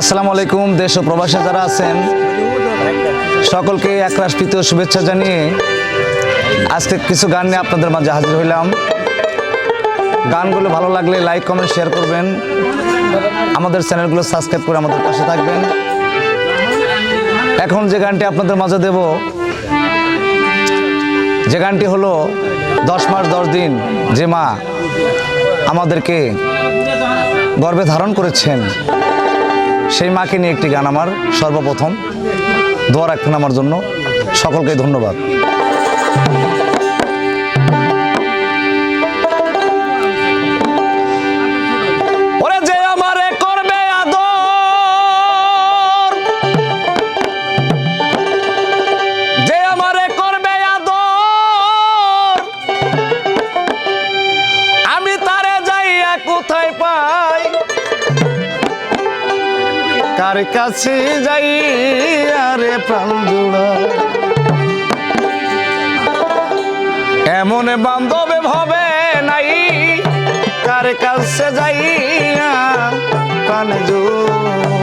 আসসালামু আলাইকুম, দেশ ও প্রবাসে যারা আছেন, সকলকে একরাশ প্রীতীয় শুভেচ্ছা জানিয়ে আজকে কিছু গান নিয়ে আপনাদের মাঝে হাজির হইলাম। গানগুলো ভালো লাগলে লাইক, কমেন্ট, শেয়ার করবেন। আমাদের চ্যানেলগুলো সাবস্ক্রাইব করে আমাদের পাশে থাকবেন। এখন যে গানটি আপনাদের মাঝে দেব, যে গানটি হলো দশ মাস দশ দিন যে মা আমাদেরকে গর্বে ধারণ করেছেন। সেই মাকে নিয়ে একটি গান আমার সর্বপ্রথম দোয়া রাখবেন আমার জন্য। সকলকে ধন্যবাদ। কার কাছে যাই আরে প্রাণ এমন বান্ধবে ভবে নাই কার কাছে যাইয়া প্রাণ জোড়া।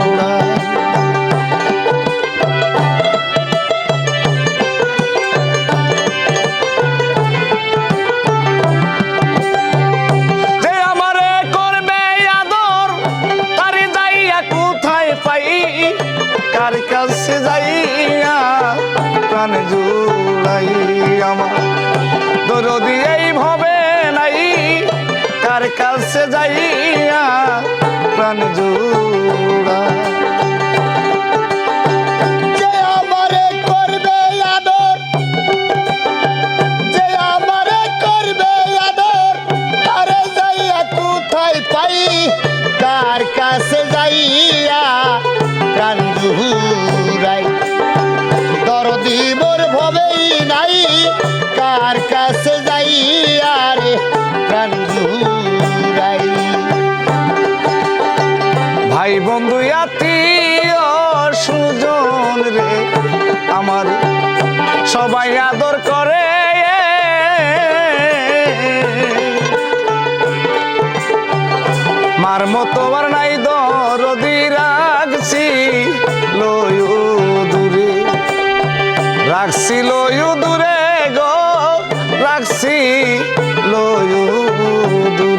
কার কাছে যাইয়া প্রাণ জুড়াই আমার দরদি এই ভবে নাই কার কাছে যাইয়া প্রাণ জুড়া কাছে যাইয়া প্রাণ জুহুরাই দরদি মোর ভবেই নাই, কার কাছে যাইয়া রে প্রাণ জুহুরাই ভাই বন্ধু, আত্মীয় সুজন রে, আমার সবাই আদর করে। মার মতো আর নাই রাখছি লয়ু দূরে। রাখছি লয়ু দূরে গো রাখছি লয়ু দূরে।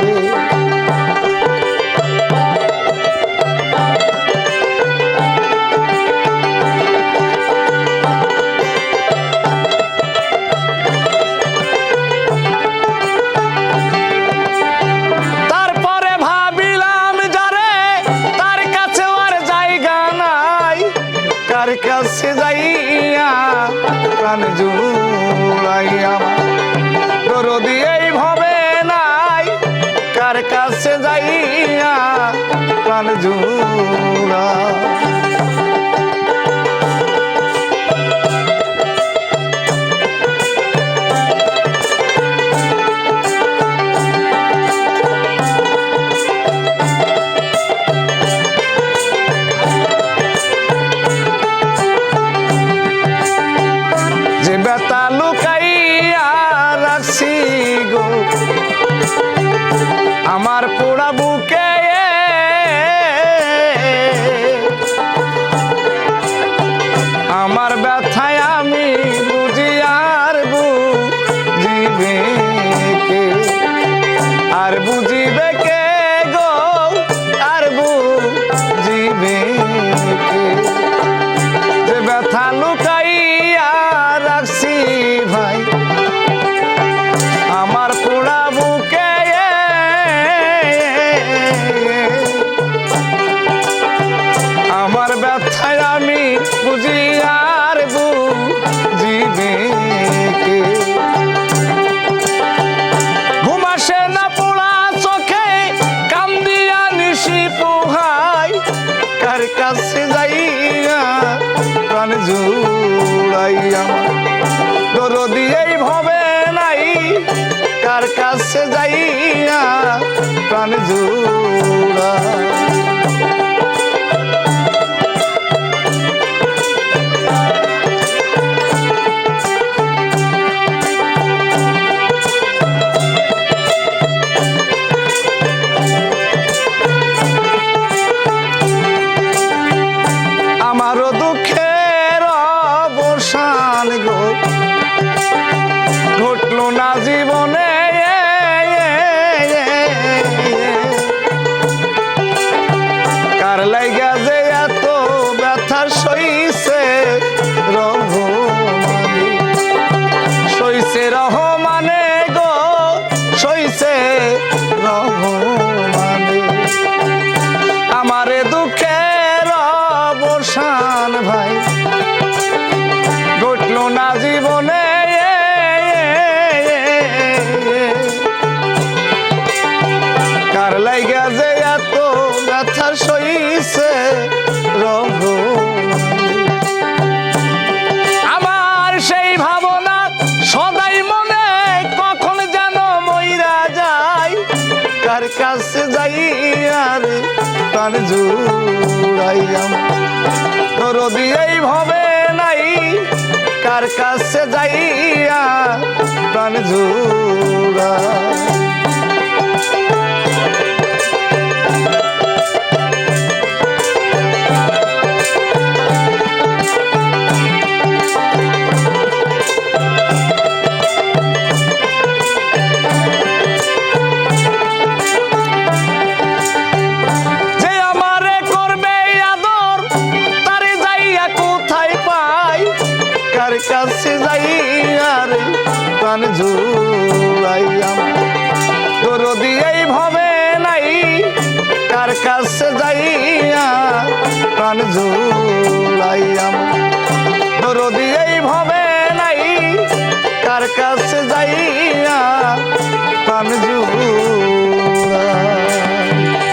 কার কাছে যাইয়া প্রাণ জুড়াই আমার দরদি এই ভবে নাই, কার কাছে যাইয়া প্রাণ জুড়া। আমার পোড়া বুকে আমার ব্যথায় আমি বুঝি আর বুঝিবে আর বুঝিবে কে গো? প্রাণ জুড়াই আমার দরদি এই ভবে নাই কার কাছে যাইয়া প্রাণ জুড়া প্রাণ জুড়াইয়াম। রবি এই ভবে নাই কার কাছে যাইয়া প্রাণ জুড়া কাছে যাই আর কান জুড়াইয়াম। তোর দিয়েই ভবে নাই, কার কাছে যাইয়া কান জুড়াইয়াম। তোর দিয়েই ভবে নাই, কার কাছে